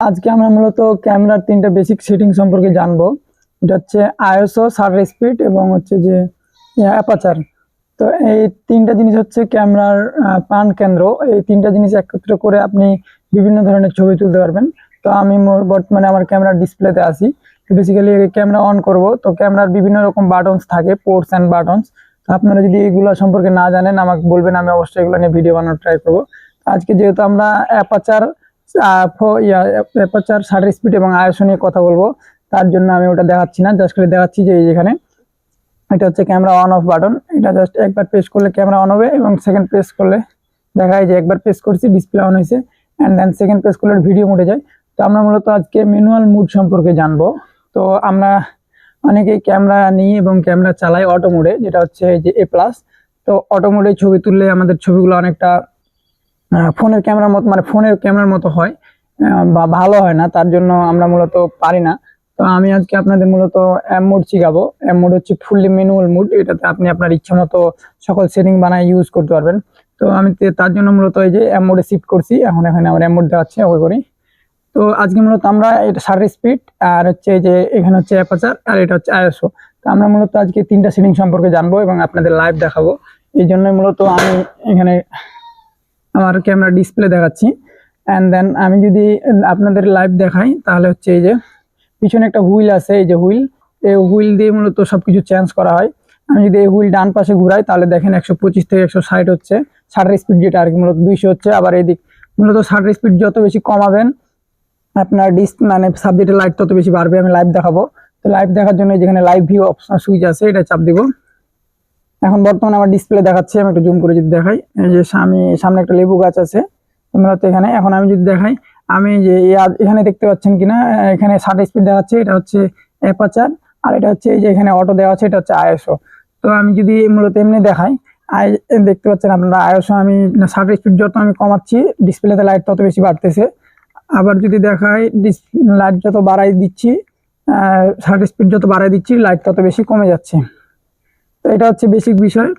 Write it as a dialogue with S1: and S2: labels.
S1: আজকে আমরা মূলত ক্যামেরার তিনটা বেসিক সেটিং সম্পর্কে জানব। এটা হচ্ছে আইএসও শাটার স্পিড এবং হচ্ছে যে অ্যাপাচার তো এই তিনটা জিনিস হচ্ছে ক্যামেরার প্রাণ কেন্দ্র। এই তিনটা জিনিস একত্র করে আপনি বিভিন্ন ধরনের ছবি তুলতে পারবেন। তো আমি বর্তমানে আমার ক্যামেরার ডিসপ্লেতে আছি। বেসিক্যালি ক্যামেরা অন করব। তো ক্যামেরার বিভিন্ন রকম বাটনস থাকে পোর্টস অ্যান্ড বাটনস তো আপনারা যদি এগুলো সম্পর্কে না জানেন, আমাকে বলবেন, আমি অবশ্যই এগুলো নিয়ে ভিডিও বানানোর ট্রাই করব। আজকে যেহেতু আমরা অ্যাপাচার অ্যাপাচার শাটার স্পিড এবং আয়সন নিয়ে কথা বলব। তার জন্য আমি ওটা দেখাচ্ছি না জাস্ট করে দেখাচ্ছি যে এই যেখানে। এটা হচ্ছে ক্যামেরা অন অফ বাটন এটা জাস্ট একবার প্রেস করলে ক্যামেরা অন হবে এবং সেকেন্ড প্রেস করলে দেখায় যে একবার প্রেস করছি ডিসপ্লে অন হয়েছে অ্যান্ড দেন সেকেন্ড প্রেস করলে ভিডিও মোডে যায়। তো আমরা মূলত আজকে ম্যানুয়াল মুড সম্পর্কে জানব। তো আমরা অনেকেই ক্যামেরা নিই এবং ক্যামেরা চালাই অটো মোডে যেটা হচ্ছে যে এ প্লাস তো অটো মোডে ছবি তুললে আমাদের ছবিগুলো অনেকটা ফোনের ক্যামেরার মতো মানে ফোনের ক্যামেরার মতো হয় বা ভালো হয় না, তার জন্য আমরা মূলত পারি না। তো আমি আজকে আপনাদের মূলত অ্যাম মোড শিখাবো। অ্যাম মোড হচ্ছে ফুললি ম্যানুয়াল মোড এটাতে আপনি আপনার ইচ্ছা মতো সকল সেটিং বানায় ইউজ করতে পারবেন। তো আমি তার জন্য মূলত এই যে অ্যাম মোডে শিফট করছি, এখন এখানে আমার অ্যাম মোড দেওয়াচ্ছে ওই করি। তো আজকে মূলত আমরা এটা শাটার স্পিড আর হচ্ছে এই যে এখানে হচ্ছে অ্যাপাচার আর এটা হচ্ছে আইএসও তো আমরা মূলত আজকে তিনটা সেটিং সম্পর্কে জানব এবং আপনাদের লাইভ দেখাবো। এই জন্য মূলত আমি এখানে আমার ক্যামেরা ডিসপ্লে দেখাচ্ছি। অ্যান্ড দেন আমি যদি আপনাদের লাইভ দেখাই, তাহলে হচ্ছে এই যে পিছনে একটা হুইল আছে, এই যে হুইল। এই হুইল দিয়ে মূলত সবকিছু চেঞ্জ করা হয়। আমি যদি এই হুইল ডান পাশে ঘুরাই, তাহলে দেখেন একশো পঁচিশ থেকে একশো ষাট হচ্ছে। ষাটের স্পিড যেটা আর কি, মূলত দুইশো হচ্ছে। আবার এদিক, মূলত শাটার স্পিড যত বেশি কমাবেন, আপনার ডিস মানে সাবজেক্টের লাইট তত বেশি বাড়বে। আমি লাইভ দেখাবো। তো লাইভ দেখার জন্য যেখানে লাইভ ভিউ অপশন সুইচ আছে, এটা চাপ দিব। এখন বর্তমানে আমার ডিসপ্লে দেখাচ্ছে, আমি একটু জুম করে যদি দেখাই। এই যে সামনে সামনে একটা লেবু গাছ আছে, তোমরা তো এখানে, এখন আমি যদি দেখাই, আমি যে এখানে দেখতে পাচ্ছেন কিনা এখানে ষাট স্পিড দেখাচ্ছে, এটা হচ্ছে অ্যাপাচার আর এটা হচ্ছে এই যে এখানে অটো দেওয়া আছে, এটা হচ্ছে আইএসও তো আমি যদি মূলত এমনি দেখাই দেখতে পাচ্ছেন আপনারা আইএসও আমি ষাট স্পিড যত আমি কমাচ্ছি ডিসপ্লেতে লাইট তত বেশি বাড়তেছে। আবার যদি দেখাই লাইট যত বাড়াই দিচ্ছি ষাট স্পিড যত বাড়াই দিচ্ছি লাইট তত বেশি কমে যাচ্ছে। তো এটা হচ্ছে বেসিক বিষয়।